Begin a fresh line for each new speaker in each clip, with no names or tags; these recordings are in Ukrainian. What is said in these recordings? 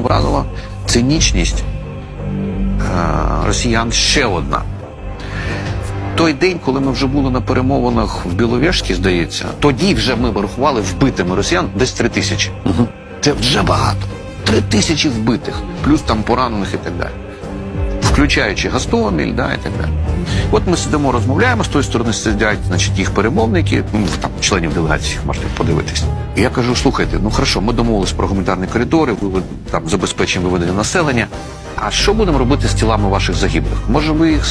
вразила цинічність е, росіян ще одна. Той день, коли ми вже були на перемовинах в Біловежській, здається, тоді вже ми врахували вбитими росіян десь три тисячі. Це вже багато. Три тисячі вбитих, плюс там поранених і так далі. Включаючи Гастоміль, да, і так далі. От ми сидимо, розмовляємо, з тої сторони сидять значить, їх перемовники, ну, там, членів делегації, можете подивитись. І я кажу: слухайте, ну хорошо, ми домовились про гуманітарні коридори, ви там забезпечимо виведення населення. А що будемо робити з тілами ваших загиблих? Може, ви їх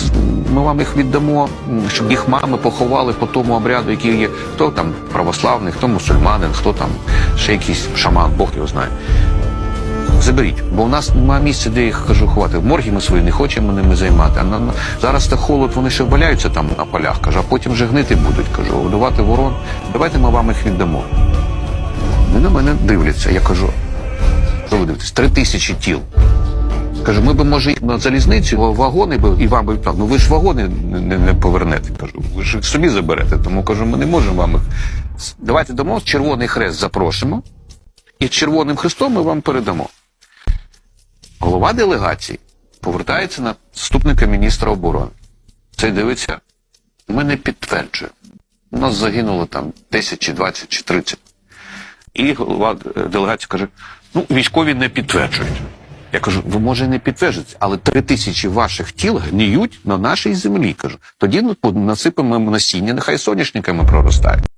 ми вам їх віддамо, щоб їх мами поховали по тому обряду, який є хто там православний, хто мусульманин, хто там ще якийсь шаман, Бог його знає. Заберіть, бо у нас немає місця, де їх кажу ховати. В моргі ми свої не хочемо ними займати. А на, на- зараз так холод, вони ще валяються там на полях, кажу, а потім вже гнити будуть. Кажу, годувати ворон. Давайте ми вам їх віддамо. Вони на мене дивляться. Я кажу, що ви дивитесь? Три тисячі тіл. Кажу, ми б може на залізницю вагони би і вам би. Ну ви ж вагони не, не, не повернете. Кажу, ви ж їх собі заберете. Тому кажу, ми не можемо вам їх. Давайте дамо Червоний Хрест запросимо, і Червоним Хрестом ми вам передамо. Голова делегації повертається на заступника міністра оборони. Цей дивиться, ми не підтверджуємо. У нас загинуло там 10 чи 20 чи 30. І голова е, делегації каже: ну, військові не підтверджують. Я кажу, ви може не підтверджуєте, але три тисячі ваших тіл гніють на нашій землі. Кажу, тоді ну, насипемо насіння, нехай соняшниками проростають.